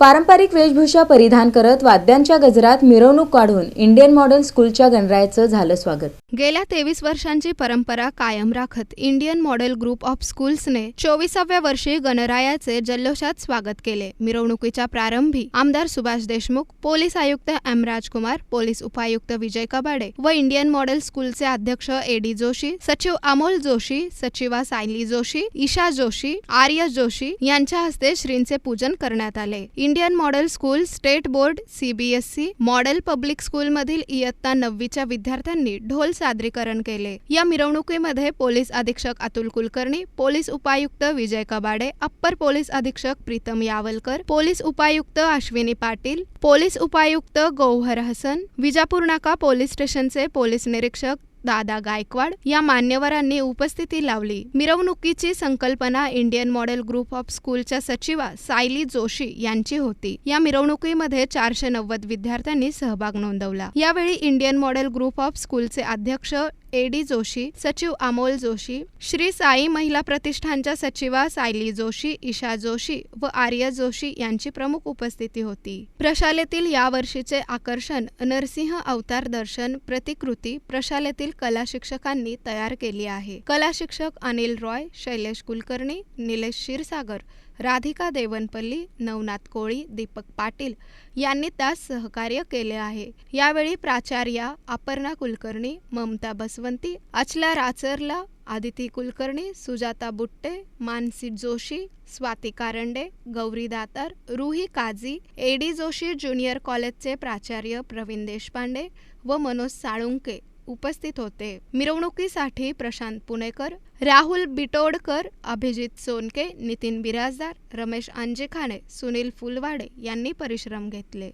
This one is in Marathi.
पारंपरिक वेशभूषा परिधान करत वाद्यांच्या गजरात मिरवणूक काढून इंडियन मॉडेल स्कूलच्या गणरायाचं झालं स्वागत. गेल्या तेवीस वर्षांची परंपरा कायम राखत इंडियन मॉडेल ग्रुप ऑफ स्कूल्सने चोवीसाव्या वर्षी गणरायाचे जल्लोषात स्वागत केले. मिरवणुकीच्या प्रारंभी आमदार सुभाष देशमुख पोलीस आयुक्त एम राजकुमार पोलीस उपायुक्त विजय कबाडे व इंडियन मॉडेल स्कूलचे अध्यक्ष ए डी जोशी सचिव अमोल जोशी सचिवा सायली जोशी ईशा जोशी आर्य जोशी यांच्या हस्ते श्रींचे पूजन करण्यात आले. Indian model school state board CBSE model public स्कूलमधील इयत्ता नववीच्या विद्यार्थ्यांनी ढोल सादरीकरण केले. या मिरवणुकीमध्ये पोलीस अधीक्षक अतुल कुलकर्णी पोलीस उपायुक्त विजय कबाडे अप्पर पोलीस अधीक्षक प्रीतम यावलकर पोलीस उपायुक्त अश्विनी पाटील पोलीस उपायुक्त गौहर हसन विजापूर नाका पोलीस स्टेशनचे पोलीस निरीक्षक दादा गायकवाड या मान्यवरांनी उपस्थिती लावली. मिरवणुकीची संकल्पना इंडियन मॉडेल ग्रुप ऑफ स्कूलच्या सचिवा सायली जोशी यांची होती. या मिरवणुकीमध्ये चारशे नव्वद विद्यार्थ्यांनी सहभाग नोंदवला. यावेळी इंडियन मॉडेल ग्रुप ऑफ स्कूलचे अध्यक्ष ए डी जोशी सचिव अमोल जोशी श्री साई महिला प्रतिष्ठानच्या सचिवा सायली जोशी ईशा जोशी व आर्य जोशी यांची प्रमुख उपस्थिती होती. प्रशालेतील यावर्षीचे आकर्षण नरसिंह अवतार दर्शन प्रतिकृती प्रशालेतील कला शिक्षकांनी तयार केली आहे. कला शिक्षक अनिल रॉय शैलेश कुलकर्णी निलेश क्षीरसागर राधिका देवनपल्ली नवनाथ कोळी दीपक पाटील यांनी त्यास सहकार्य केले आहे. यावेळी प्राचार्या Aparna Kulkarni Mamta Baswanti Achala Racharla Aditi Kulkarni Sujata Butte Mansi Joshi Swati Karande Gauri Datar Ruhi Kazi A D Joshi junior कॉलेजचे प्राचार्य प्रवीण देशपांडे व मनोज साळुंके. उपस्थित होते. मिरवणुकीसाठी प्रशांत पुणेकर राहुल बिटोडकर अभिजित सोनके नितीन बिराजदार रमेश आंजेखाणे सुनील फुलवाडे यांनी परिश्रम घेतले.